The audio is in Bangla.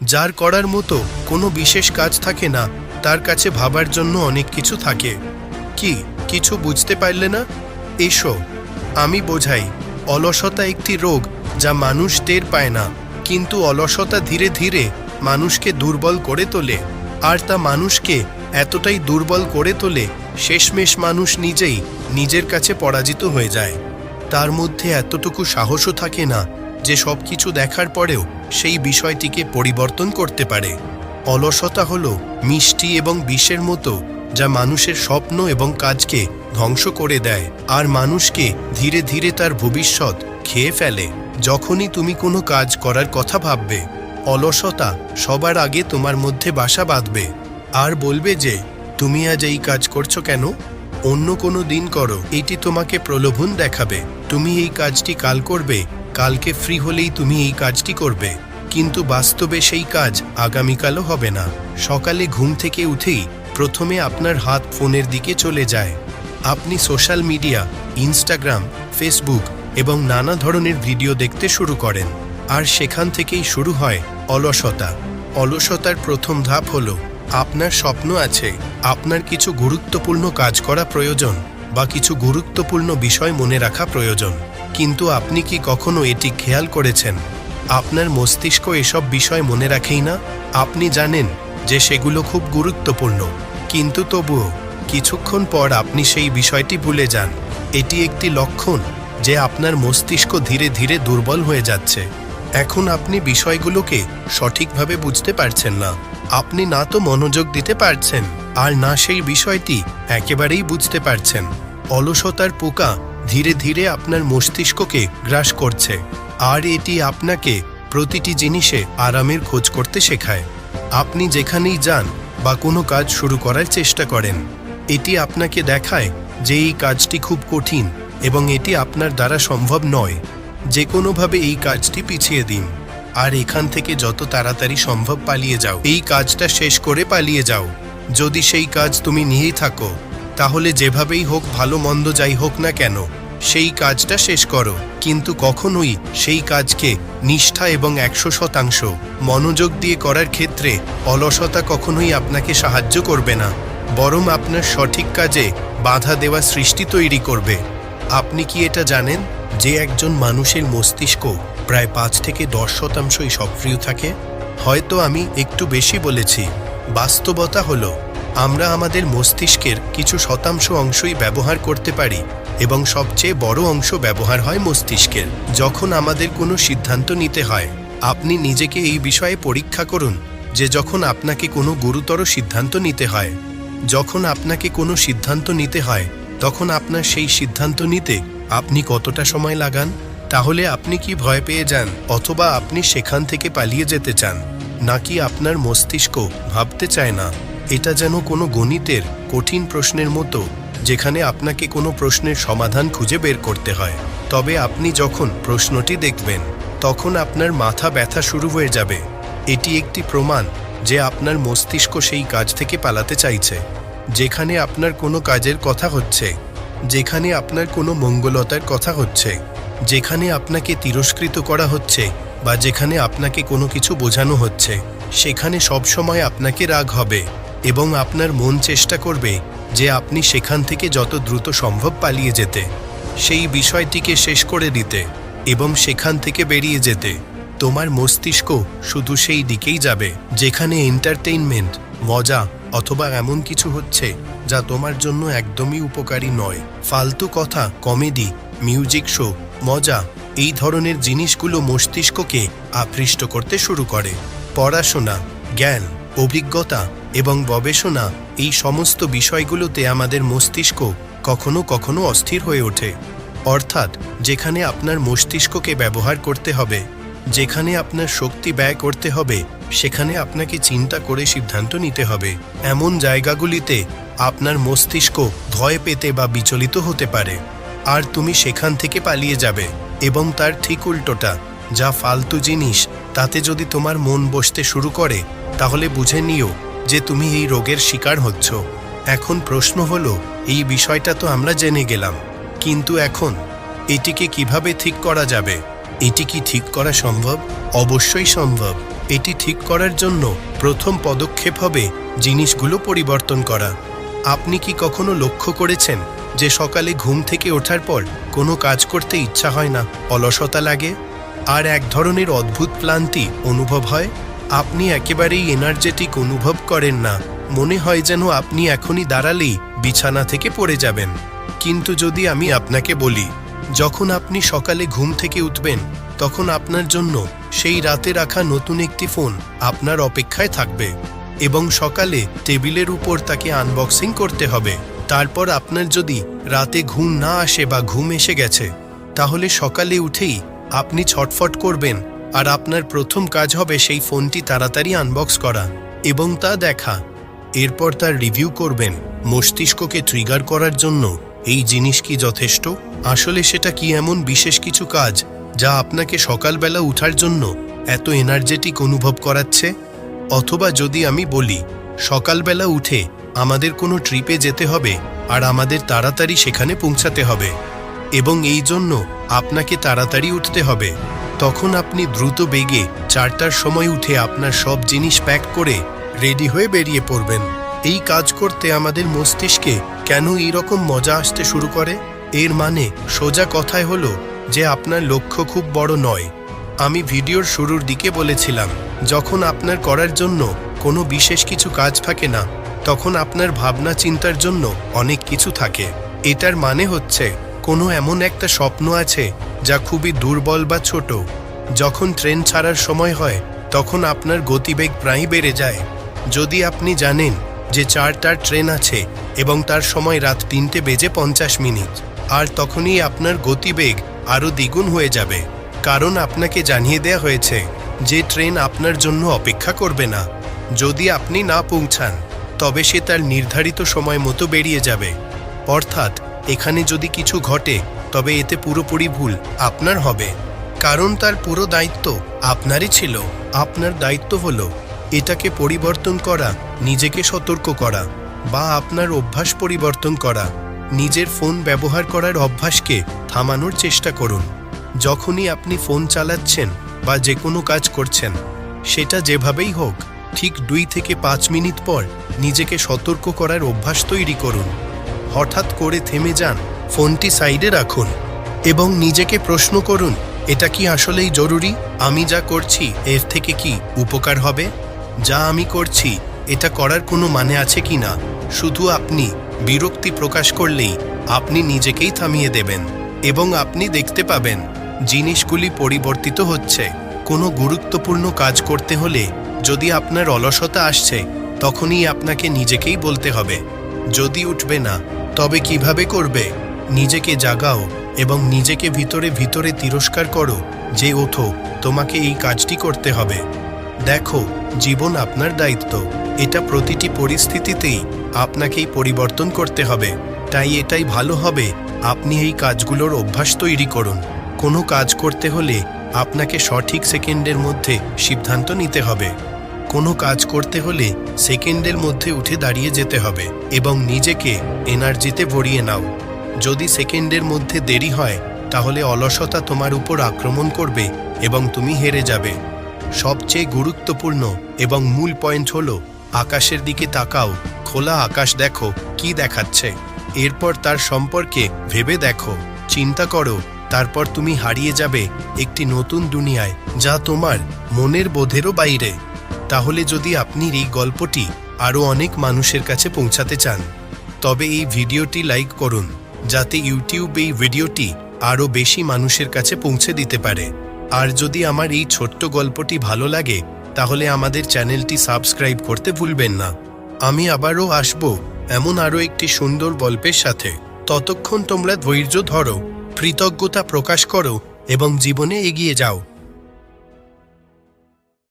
যার করার মতো কোনো বিশেষ কাজ থাকে না, তার কাছে ভাবার জন্য অনেক কিছু থাকে। কি, কিছু বুঝতে পারলে না? এসো, আমি বোঝাই, অলসতা একটি রোগ যা মানুষ টের পায় না, কিন্তু অলসতা ধীরে ধীরে মানুষকে দুর্বল করে তোলে। আর তা মানুষকে এতটাই দুর্বল করে তোলে, শেষমেশ মানুষ নিজেই নিজের কাছে পরাজিত হয়ে যায়। তার মধ্যে এতটুকু সাহসও থাকে না যে সব কিছু দেখার পরেও সেই বিষয়টিকে পরিবর্তন করতে পারে। অলসতা হল মিষ্টি এবং বিষের মতো যা মানুষের স্বপ্ন এবং কাজকে ধ্বংস করে দেয় আর মানুষকে ধীরে ধীরে তার ভবিষ্যৎ খেয়ে ফেলে। যখনই তুমি কোনো কাজ করার কথা ভাববে, অলসতা সবার আগে তোমার মধ্যে বাসা বাঁধবে। আর বলবে যে, তুমি আজ এই কাজ করছ কেন? অন্য কোনো দিন করো। এটি তোমাকে প্রলোভন দেখাবে। তুমি এই কাজটি কাল করবে কালকে ফ্রি হলেই তুমি এই কাজটি করবে। কিন্তু বাস্তবে সেই কাজ আগামীকালও হবে না। সকালে ঘুম থেকে উঠেই প্রথমে আপনার হাত ফোনের দিকে চলে যায়। আপনি সোশ্যাল মিডিয়া ইনস্টাগ্রাম ফেসবুক এবং নানা ধরনের ভিডিও দেখতে শুরু করেন। আর সেখান থেকেই শুরু হয় অলসতা। অলসতার প্রথম ধাপ হল, আপনার স্বপ্ন আছে, আপনার কিছু গুরুত্বপূর্ণ কাজ করা প্রয়োজন বা কিছু গুরুত্বপূর্ণ বিষয় মনে রাখা প্রয়োজন। কিন্তু আপনি কি কখনো এটি খেয়াল করেছেন? আপনার মস্তিষ্ক এসব বিষয় মনে রাখেই না? আপনি জানেন যে সেগুলো খুব গুরুত্বপূর্ণ। কিন্তু তবুও, কিছুক্ষণ পর আপনি সেই বিষয়টি ভুলে যান। এটি একটি লক্ষণ যে আপনার মস্তিষ্ক ধীরে ধীরে দুর্বল হয়ে যাচ্ছে। এখন আপনি বিষয়গুলোকে সঠিকভাবে বুঝতে পারছেন না। আপনি না তো মনোযোগ দিতে পারছেন, আর না সেই বিষয়টি একেবারেই বুঝতে পারছেন। অলসতার পোকা ধীরে ধীরে আপনার মস্তিষ্ককে গ্রাস করছে। আর এটি আপনাকে প্রতিটি জিনিসে আরামের খোঁজ করতে শেখায়। আপনি যেখানেই যান বা কোনো কাজ শুরু করার চেষ্টা করেন, এটি আপনাকে দেখায় যে এই কাজটি খুব কঠিন এবং এটি আপনার দ্বারা সম্ভব নয়। যে কোনোভাবে এই কাজটি পিছিয়ে দিন। আর এখান থেকে যত তাড়াতাড়ি সম্ভব পালিয়ে যাও। এই কাজটা শেষ করে পালিয়ে যাও। যদি সেই কাজ তুমি নিয়েই থাকো তাহলে যেভাবেই হোক ভালো মন্দ যাই হোক না কেন, সেই কাজটা শেষ করো। কিন্তু কখনোই সেই কাজকে নিষ্ঠা এবং একশো শতাংশ মনোযোগ দিয়ে করার ক্ষেত্রে অলসতা কখনোই আপনাকে সাহায্য করবে না, বরং আপনার সঠিক কাজে বাধা দেওয়া সৃষ্টি তৈরি করবে। আপনি কি এটা জানেন, যে একজন মানুষের মস্তিষ্ক প্রায় পাঁচ থেকে দশ শতাংশই সক্রিয় থাকে? হয়তো আমি একটু বেশি বলেছি। বাস্তবতা হলো আমরা আমাদের মস্তিষ্কের কিছু শতাংশ অংশই ব্যবহার করতে পারি এবং সবচেয়ে বড় অংশ ব্যবহার হয় মস্তিষ্কের। যখন আমাদের কোনো সিদ্ধান্ত নিতে হয়, আপনি নিজেকে এই বিষয়ে পরীক্ষা করুন যে যখন আপনাকে কোনো গুরুতর সিদ্ধান্ত নিতে হয়, যখন আপনাকে কোনো সিদ্ধান্ত নিতে হয়, তখন আপনার সেই সিদ্ধান্ত নিতে আপনি কতটা সময় লাগান? তাহলে আপনি কি ভয় পেয়ে যান অথবা আপনি সেখান থেকে পালিয়ে যেতে চান? নাকি আপনার মস্তিষ্ক ভাবতে চায় না? এটা যেন কোনো গণিতের কঠিন প্রশ্নের মতো, যেখানে আপনাকে কোনো প্রশ্নের সমাধান খুঁজে বের করতে হয়। তবে আপনি যখন প্রশ্নটি দেখবেন, তখন আপনার মাথা ব্যথা শুরু হয়ে যাবে। এটি একটি প্রমাণ যে আপনার মস্তিষ্ক সেই কাজ থেকে পালাতে চাইছে, যেখানে আপনার কোনো কাজের কথা হচ্ছে, যেখানে আপনার কোনো মঙ্গলতার কথা হচ্ছে, যেখানে আপনাকে তিরস্কৃত করা হচ্ছে বা যেখানে আপনাকে কোনো কিছু বোঝানো হচ্ছে, সেখানে সবসময় আপনাকে রাগ হবে। এবং আপনার মন চেষ্টা করবে যে আপনি সেখান থেকে যত দ্রুত সম্ভব পালিয়ে যেতে। সেই বিষয়টিকে শেষ করে দিতে এবং সেখান থেকে বেরিয়ে যেতে। তোমার মস্তিষ্ক শুধু সেই দিকেই যাবে, যেখানে এন্টারটেইনমেন্ট মজা অথবা এমন কিছু হচ্ছে যা তোমার জন্য একদমই উপকারী নয়। ফালতু কথা, কমেডি, মিউজিক শো, মজা এই ধরনের জিনিসগুলো মস্তিষ্ককে আকৃষ্ট করতে শুরু করে। পড়াশোনা, জ্ঞান, অভিজ্ঞতা এবং গবেষণা এই সমস্ত বিষয়গুলোতে আমাদের মস্তিষ্ক কখনো কখনো অস্থির হয়ে ওঠে। অর্থাৎ যেখানে আপনার মস্তিষ্ককে ব্যবহার করতে হবে, যেখানে আপনার শক্তি ব্যয় করতে হবে, সেখানে আপনাকে চিন্তা করে সিদ্ধান্ত নিতে হবে। এমন জায়গাগুলিতে আপনার মস্তিষ্ক ভয় পেতে বা বিচলিত হতে পারে। আর তুমি সেখান থেকে পালিয়ে যাবে এবং তার ঠিক উল্টোটা, যা ফালতু জিনিস, তাতে যদি তোমার মন বসতে শুরু করে, তাহলে বুঝে নিও যে তুমি এই রোগের শিকার হচ্ছ। এখন প্রশ্ন হলো, এই বিষয়টা তো আমরা জেনে গেলাম। কিন্তু এখন, এটিকে কীভাবে ঠিক করা যাবে? এটি কি ঠিক করা সম্ভব? অবশ্যই সম্ভব। এটি ঠিক করার জন্য প্রথম পদক্ষেপ হবে জিনিসগুলো পরিবর্তন করা। আপনি কি কখনো লক্ষ্য করেছেন যে সকালে ঘুম থেকে ওঠার পর কোনো কাজ করতে ইচ্ছা হয় না? অলসতা লাগে? আর এক ধরনের অদ্ভুত ক্লান্তি অনুভব হয়? আপনি একেবারেই এনার্জেটিক অনুভব করেন না। মনে হয় যেন আপনি এখনই দাঁড়ালেই বিছানা থেকে পড়ে যাবেন। কিন্তু যদি আমি আপনাকে বলি, যখন আপনি সকালে ঘুম থেকে উঠবেন, তখন আপনার জন্য সেই রাতে রাখা নতুন একটি ফোন আপনার অপেক্ষায় থাকবে এবং সকালে টেবিলের উপর তাকে আনবক্সিং করতে হবে। তারপর আপনার যদি রাতে ঘুম না আসে বা ঘুম এসে গেছে, তাহলে সকালে উঠেই আপনি ছটফট করবেন আর আপনার প্রথম কাজ হবে সেই ফোনটি তাড়াতাড়ি আনবক্স করা এবং তা দেখা। এরপর তার রিভিউ করবেন। মস্তিষ্ককে ট্রিগার করার জন্য এই জিনিস কি যথেষ্ট? আসলে সেটা কি এমন বিশেষ কিছু কাজ যা আপনাকে সকালবেলা উঠার জন্য এত এনার্জেটিক অনুভব করাচ্ছে? অথবা যদি আমি বলি, সকালবেলা উঠে আমাদের কোনো ট্রিপে যেতে হবে আর আমাদের তাড়াতাড়ি সেখানে পৌঁছাতে হবে এবং এই জন্য আপনাকে তাড়াতাড়ি উঠতে হবে। তখন আপনি দ্রুত বেগে চারটার সময় উঠে আপনার সব জিনিস প্যাক করে রেডি হয়ে বেরিয়ে পড়বেন। এই কাজ করতে আমাদের মস্তিষ্কে কেন এইরকম মজা আসতে শুরু করে? এর মানে সোজা কথায় হলো যে আপনার লক্ষ্য খুব বড় নয়। আমি ভিডিওর শুরুর দিকে বলেছিলাম, যখন আপনার করার জন্য কোনো বিশেষ কিছু কাজ থাকে না, তখন আপনার ভাবনা চিন্তার জন্য অনেক কিছু থাকে। এটার মানে হচ্ছে কোনো এমন একটা স্বপ্ন আছে যা খুবই দুর্বল বা ছোট। যখন ট্রেন ছাড়ার সময় হয়, তখন আপনার গতিবেগ প্রায় বেড়ে যায়। যদি আপনি জানেন যে চারটার ট্রেন আছে এবং তার সময় রাত তিনটে বেজে পঞ্চাশ মিনিট, আর তখনই আপনার গতিবেগ আরও দ্বিগুণ হয়ে যাবে। কারণ আপনাকে জানিয়ে দেয়া হয়েছে যে ট্রেন আপনার জন্য অপেক্ষা করবে না। যদি আপনি না পৌঁছান, তবে সে তার নির্ধারিত সময় মতো বেরিয়ে যাবে। অর্থাৎ, এখানে যদি কিছু ঘটে তবে এতে পুরোপুরি ভুল, আপনার হবে। কারণ তার পুরো দায়িত্ব আপনারই ছিল, আপনার দায়িত্ব হল এটাকে পরিবর্তন করা, নিজেকে সতর্ক করা, বা আপনার অভ্যাস পরিবর্তন করা, নিজের ফোন ব্যবহার করার অভ্যাসকে থামানোর চেষ্টা করুন। যখনই আপনি ফোন চালাচ্ছেন বা যে কোনো কাজ করছেন, সেটা যেভাবেই হোক, ঠিক দুই থেকে পাঁচ মিনিট পর নিজেকে সতর্ক করার অভ্যাস তৈরি করুন। হঠাৎ করে থেমে যান ফোনটি সাইডে রাখুন এবং নিজেকে প্রশ্ন করুন, এটা কি আসলেই জরুরি? আমি যা করছি, এর থেকে কি উপকার হবে? যা আমি করছি, এটা করার কোনো মানে আছে কি না? শুধু আপনি বিরক্তি প্রকাশ করলেই আপনি নিজেকেই থামিয়ে দেবেন এবং আপনি দেখতে পাবেন জিনিসগুলি পরিবর্তিত হচ্ছে। কোনো গুরুত্বপূর্ণ কাজ করতে হলে যদি আপনার অলসতা আসছে, তখনই আপনাকে নিজেকেই বলতে হবে, যদি উঠবে না, তবে কীভাবে করবে? নিজেকে জাগাও এবং নিজেকে ভিতরে ভিতরে তিরস্কার করো যে, ওঠো, তোমাকে এই কাজটি করতে হবে। দেখো, জীবন আপনার দায়িত্ব। এটা প্রতিটি পরিস্থিতিতেই আপনাকেই পরিবর্তন করতে হবে। তাই এটাই ভালো হবে, আপনি এই কাজগুলোর অভ্যাস তৈরি করুন। কোনো কাজ করতে হলে আপনাকে সঠিক সেকেন্ডের মধ্যে সিদ্ধান্ত নিতে হবে। কোনো কাজ করতে হলে সেকেন্ডের মধ্যে উঠে দাঁড়িয়ে যেতে হবে এবং নিজেকে এনার্জিতে ভরিয়ে নাও। যদি সেকেন্ডের মধ্যে দেরি হয়, তাহলে অলসতা তোমার উপর আক্রমণ করবে এবং তুমি হেরে যাবে। সবচেয়ে গুরুত্বপূর্ণ এবং মূল পয়েন্ট হলো, আকাশের দিকে তাকাও, খোলা আকাশ দেখো, কি দেখাচ্ছে। এরপর তার সম্পর্কে ভেবে দেখো, চিন্তা করো, তারপর তুমি হারিয়ে যাবে একটি নতুন দুনিয়ায়, যা তোমার মনের বোধেরও বাইরে। তাহলে যদি আপনি এই গল্পটি আরও অনেক মানুষের কাছে পৌঁছাতে চান, তবে এই ভিডিওটি লাইক করুন। যাতে ইউটিউব এই ভিডিওটি আরও বেশি মানুষের কাছে পৌঁছে দিতে পারে। আর যদি আমার এই ছোট্ট গল্পটি ভালো লাগে, তাহলে আমাদের চ্যানেলটি সাবস্ক্রাইব করতে ভুলবেন না। আমি আবারও আসব এমন আরও একটি সুন্দর গল্পের সাথে। ততক্ষণ তোমরা ধৈর্য ধরো, কৃতজ্ঞতা প্রকাশ করো এবং জীবনে এগিয়ে যাও।